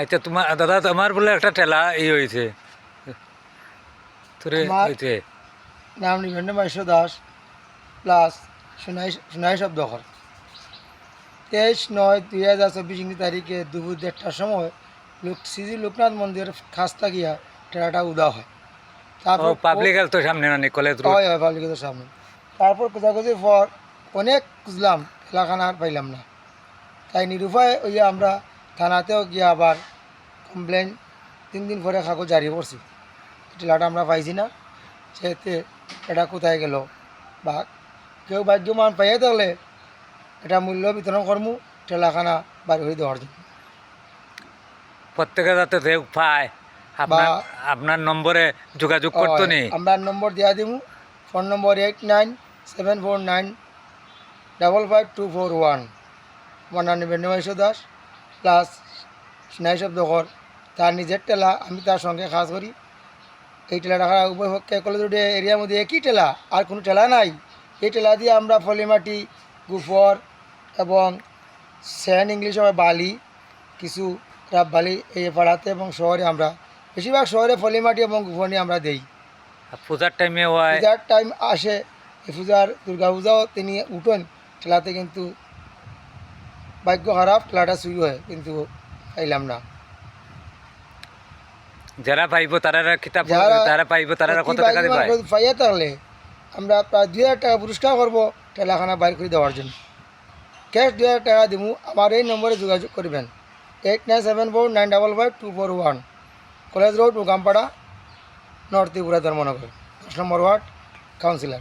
আচ্ছা তোমার দাদা তোমার বলে একটা ঠেলা ই হয়েছে তোরে নাম দাস প্লাস সোনাই সোনাই শব্দকর তেইশ নয় দুই হাজার চব্বিশ ইংরেজি তারিখে দুপুর দেড়টার সময় লোক শ্রী লোকনাথ মন্দিরের খাস্তা গিয়া টেরাটা উদা হয়। তারপর পাবলিক হেলথ সামনে কলেজ হয় হয় পাবলিকের সামনে। তারপর খোঁজাখুঁজির পর অনেক খুঁজলাম এলাকানা আর পাইলাম না। তাই নিরুপায় ওইয়া আমরা থানাতেও গিয়ে আবার কমপ্লেন তিন দিন পরে কাগজ জারি করছি। টেলাটা আমরা পাইছি না সেতে এটা কোথায় গেল বা কেউ ভাগ্যমান পাইয়ে থাকলে এটা মূল্য বিতরণ করমু টেলাখানা বাড়ি হয়ে দেওয়ার জন্য। প্রত্যেকে যাতে দেখ পায় আপনার বা- আপনার নম্বরে যোগাযোগ করতো নি? আমরা নম্বর দিয়া দিমু phone number eight nine seven four nine double five two four one আমার নাম নিবেন্দ্র দাস প্লাস স্নায়ু শব্দকর তার নিজের টেলা আমি তার সঙ্গে কাজ করি। এই টেলা রাখা উপভোক্তা কলেজ রোডে এরিয়ার মধ্যে একই টেলা আর কোনো টেলা নাই। এই টেলা দিয়ে আমরা ফলিমাটি গুফর এবং স্যান্ড ইংলিশ হয় বালি কিছু রাব বালি এই পাড়াতে এবং শহরে আমরা বেশিরভাগ শহরে ফলিমাটি এবং গুফর নিয়ে আমরা দেই। পূজার টাইমে পূজার টাইম আসে এই পূজার দুর্গা পূজাও তিনি উঠেন ঠেলাতে কিন্তু ভাগ্য খারাপ ঠেলাটা চুরি হয় কিন্তু পাইলাম না। যারা পাইব তারা কিতাব যারা- পাইব তারা কত টাকা দিবে পাইয়া তাহলে আমরা প্রায় দুই হাজার টাকা পুরস্কার করব ঠেলাখানা বাইর করে দেওয়ার জন্য। ক্যাশ দুই হাজার টাকা দিব আমার এই নম্বরে যোগাযোগ করবেন। Eight nine seven four nine double five two four one. College road Ugampara north Tripura Dharmanagar. দশ নম্বর ওয়ার্ড কাউন্সিলর।